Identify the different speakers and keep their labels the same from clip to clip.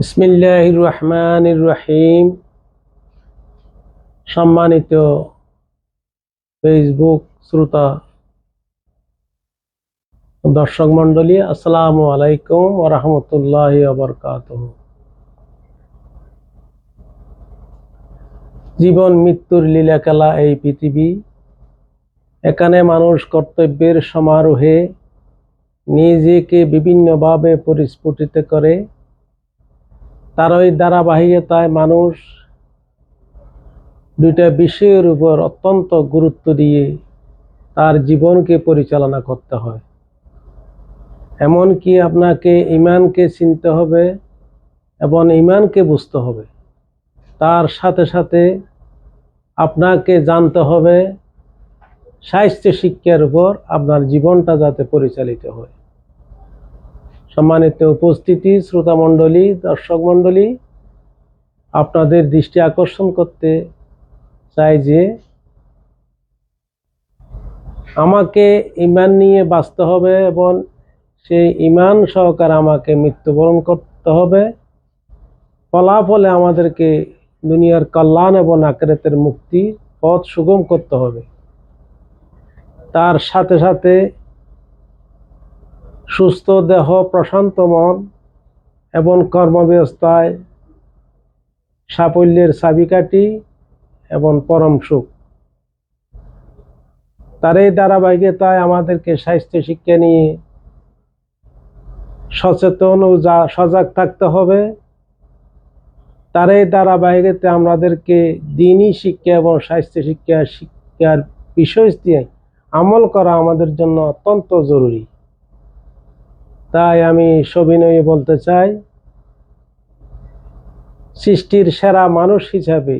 Speaker 1: বিসমিল্লাহ রহমান রহিম। সম্মানিত ফেসবুক শ্রোতা, দর্শক মন্ডলী আসসালামু আলাইকুম ওরহমতুল্লাহ আবরকাত জীবন মৃত্যুর লীলা খেলা এই পৃথিবী, এখানে মানুষ কর্তব্যের সমারোহে নিজেকে বিভিন্নভাবে পরিস্ফুটিত করে তার ওই ধারাবাহিকতায় মানুষ দুইটা বিষয়ের উপর অত্যন্ত গুরুত্ব দিয়ে তার জীবনকে পরিচালনা করতে হয়। এমনকি আপনাকে ইমানকে চিনতে হবে এবং ইমানকে বুঝতে হবে। তার সাথে সাথে আপনাকে জানতে হবে সাহিত্য শিক্ষার উপর আপনার জীবনটা যাতে পরিচালিত হয়। সম্মানিত উপস্থিতি, শ্রোতা মণ্ডলী, দর্শক মণ্ডলী, আপনাদের দৃষ্টি আকর্ষণ করতে চাই যে আমাকে ইমান নিয়ে বাঁচতে হবে এবং সেই ইমান সহকারে আমাকে মৃত্যুবরণ করতে হবে। ফলাফলে আমাদেরকে দুনিয়ার কল্যাণ এবং আকেরাতের মুক্তি পথ সুগম করতে হবে। তার সাথে সাথে সুস্থ দেহ, প্রশান্ত মন এবং কর্মব্যবস্থায় সাফল্যের চাবিকাঠি এবং পরম সুখ। তার এই ধারাবাহিকতায় আমাদেরকে স্বাস্থ্য শিক্ষা নিয়ে সচেতন ও যা সজাগ থাকতে হবে, তার এই ধারাবাহিকতে আমাদেরকে দিনই শিক্ষা এবং স্বাস্থ্য শিক্ষা শিক্ষার বিষয় দিয়ে আমল করা আমাদের জন্য অত্যন্ত জরুরি। তাই আমি সবিনয়ে বলতে চাই, সৃষ্টির সেরা মানুষ হিসাবে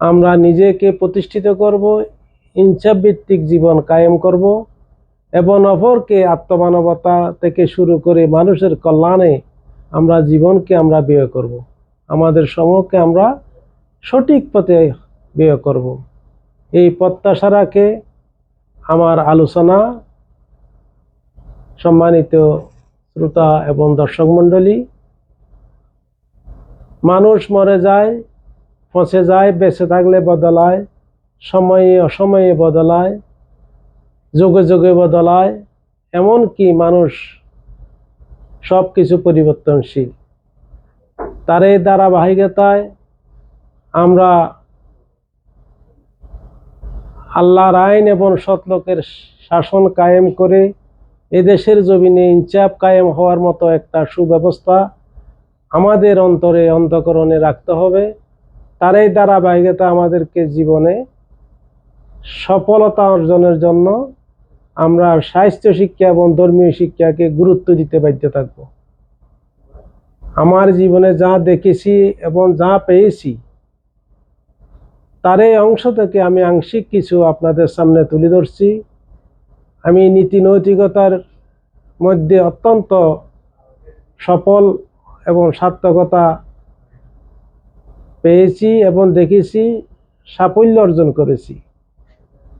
Speaker 1: আমরা নিজেকে প্রতিষ্ঠিত করব ইনসাফ ভিত্তিক জীবন কায়েম করব এবং অপরকে আত্মমানবতা থেকে শুরু করে মানুষের কল্যাণে আমরা জীবনকে আমরা ব্যয় করব। আমাদের সমূহকে আমরা সঠিক পথে ব্যয় করব। এই প্রত্যাশা রাখে আমার আলোচনা সম্মানিত শ্রোতা এবং দর্শক মণ্ডলী, মানুষ মরে যায় পচে যায়, বেঁচে থাকলে বদলায়, সময়ে অসময়ে বদলায়, যোগে যোগে বদলায়, এমনকি মানুষ সব কিছু পরিবর্তনশীল। তার এই ধারাবাহিকতায় আমরা আল্লাহর আইন এবং সৎলোকের শাসন কায়েম করে এদেশের জমিনে ইনচাপ কায়েম হওয়ার মতো একটা সুব্যবস্থা আমাদের অন্তরে অন্তকরণে রাখতে হবে। তার এই ধারাবাহিকতা আমাদেরকে জীবনে সফলতা অর্জনের জন্য আমরা স্বাস্থ্য শিক্ষা এবং ধর্মীয় শিক্ষাকে গুরুত্ব দিতে বাধ্য থাকব। আমার জীবনে যা দেখেছি এবং যা পেয়েছি তার এই অংশ থেকে আমি আংশিক কিছু আপনাদের সামনে তুলে ধরছি। আমি নীতি নৈতিকতার মধ্যে অত্যন্ত সফল এবং সার্থকতা পেয়েছি এবং দেখেছি, সাফল্য অর্জন করেছি।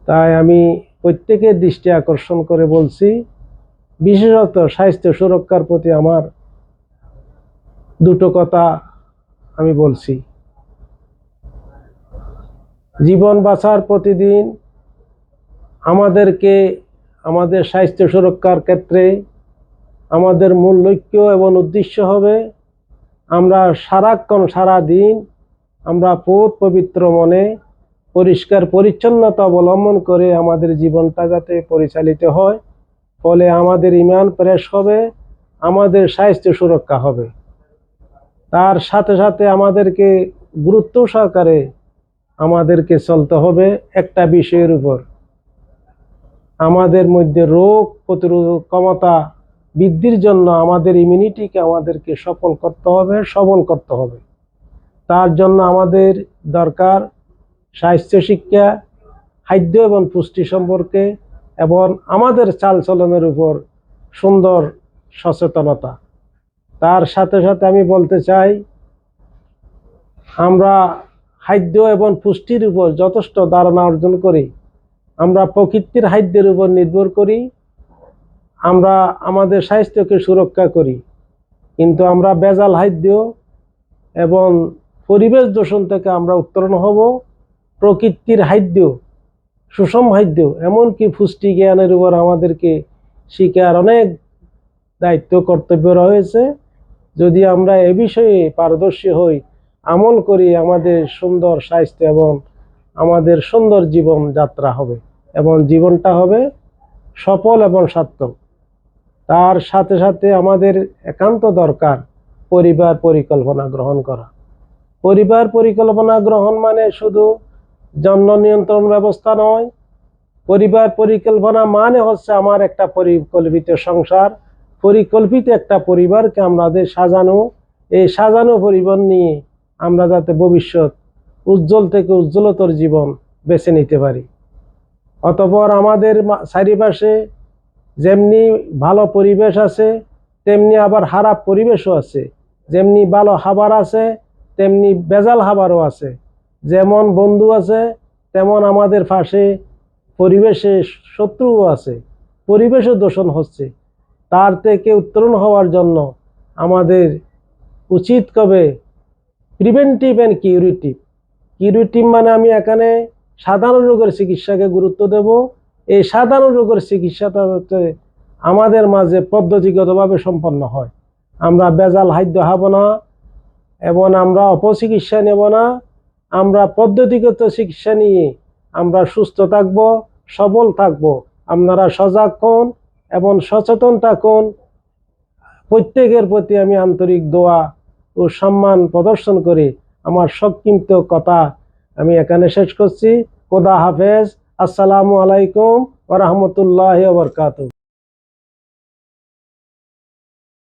Speaker 1: তাই আমি প্রত্যেকের দৃষ্টি আকর্ষণ করে বলছি, বিশেষত স্বাস্থ্য সুরক্ষার প্রতি আমার দুটো কথা আমি বলছি। জীবন বাঁচার প্রতিদিন আমাদেরকে আমাদের স্বাস্থ্য সুরক্ষার ক্ষেত্রে আমাদের মূল লক্ষ্য এবং উদ্দেশ্য হবে আমরা সারাক্ষণ সারা দিন আমরা পথ পবিত্র মনে পরিষ্কার পরিচ্ছন্নতা অবলম্বন করে আমাদের জীবনটা যাতে পরিচালিত হয়, ফলে আমাদের ইমান প্রেস হবে, আমাদের স্বাস্থ্য সুরক্ষা হবে। তার সাথে সাথে আমাদেরকে গুরুত্ব সহকারে আমাদেরকে চলতে হবে একটা বিষয়ের উপর। আমাদের মধ্যে রোগ প্রতিরোধ ক্ষমতা বৃদ্ধির জন্য আমাদের ইমিউনিটিকে আমাদেরকে সফল করতে হবে, সবল করতে হবে। তার জন্য আমাদের দরকার স্বাস্থ্য শিক্ষা, খাদ্য এবং পুষ্টি সম্পর্কে এবং আমাদের চালচলনের উপর সুন্দর সচেতনতা। তার সাথে সাথে আমি বলতে চাই, আমরা খাদ্য এবং পুষ্টির উপর যথেষ্ট ধারণা অর্জন করি। আমরা প্রকৃতির খাদ্যের উপর নির্ভর করি, আমরা আমাদের স্বাস্থ্যকে সুরক্ষা করি। কিন্তু আমরা বেজাল খাদ্য এবং পরিবেশ দূষণ থেকে আমরা উত্তরণ হব, প্রকৃতির খাদ্য সুষম খাদ্য এমনকি পুষ্টি জ্ঞানের উপর আমাদেরকে শিকার অনেক দায়িত্ব, কর্তব্য রয়েছে। যদি আমরা এ বিষয়ে পারদর্শী হই, আমল করি আমাদের সুন্দর স্বাস্থ্য এবং আমাদের সুন্দর জীবন যাত্রা হবে এবং জীবনটা হবে সফল এবং সার্থক। তার সাথে সাথে আমাদের একান্ত দরকার পরিবার পরিকল্পনা গ্রহণ করা। পরিবার পরিকল্পনা গ্রহণ মানে শুধু জন্ম নিয়ন্ত্রণ ব্যবস্থা নয়, পরিবার পরিকল্পনা মানে হচ্ছে আমার একটা পরিকল্পিত সংসার, পরিকল্পিত একটা পরিবারকে আমাদের সাজানো। এই সাজানো পরিবার নিয়ে আমরা যাতে ভবিষ্যৎ উজ্জ্বল থেকে উজ্জ্বলতর জীবন বেছে নিতে পারি। অতপর আমাদের চারিপাশে যেমনি ভালো পরিবেশ আছে, তেমনি আবার খারাপ পরিবেশও আছে। যেমনি ভালো খাবার আছে, তেমনি বেজাল খাবারও আছে। যেমন বন্ধু আছে, তেমন আমাদের পাশে পরিবেশে শত্রুও আছে। পরিবেশও দূষণ হচ্ছে। তার থেকে উত্তরণ হওয়ার জন্য আমাদের উচিত কবে? প্রিভেন্টিভ অ্যান্ড কিউরিটিভ কিউরিটিভ মানে আমি এখানে সাধারণ রোগের চিকিৎসাকে গুরুত্ব দেব। এই সাধারণ রোগের চিকিৎসাটা হচ্ছে আমাদের মাঝে পদ্ধতিগতভাবে সম্পন্ন হয়। আমরা বেজাল খাদ্য খাব না, এবং আমরা অপচিকিৎসা নেব না। আমরা পদ্ধতিগত চিকিৎসা নিয়ে আমরা সুস্থ থাকব, সবল থাকব। আপনারা সজাগ হন এবং সচেতন থাকুন। প্রত্যেকের প্রতি আমি আন্তরিক দোয়া ও সম্মান প্রদর্শন করে আমার সংক্ষিপ্ত কথা আমি এখানে শেষ করছি। খোদা হাফেজ। আসসালামু আলাইকুম ওরহমতুল্লাহ বরকাত